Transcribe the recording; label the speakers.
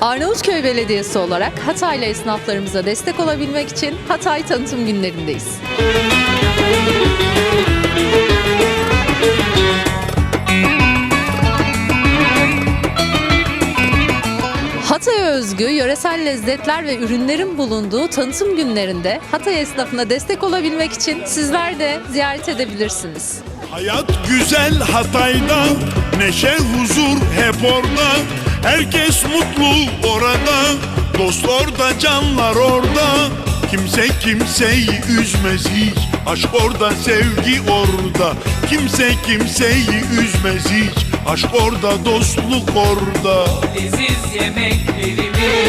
Speaker 1: Arnavutköy Belediyesi olarak Hataylı esnaflarımıza destek olabilmek için Hatay tanıtım günlerindeyiz. Hatay'a özgü yöresel lezzetler ve ürünlerin bulunduğu tanıtım günlerinde Hatay esnafına destek olabilmek için sizler de ziyaret edebilirsiniz.
Speaker 2: Hayat güzel Hatay'da Neşe huzur hep orada. Herkes mutlu orada Dost orada canlar orada. Kimse kimseyi üzmez hiç Aşk orada sevgi orada. Kimse kimseyi üzmez hiç. Aşk orada dostluk orada.
Speaker 3: Leziz yemeklerimiz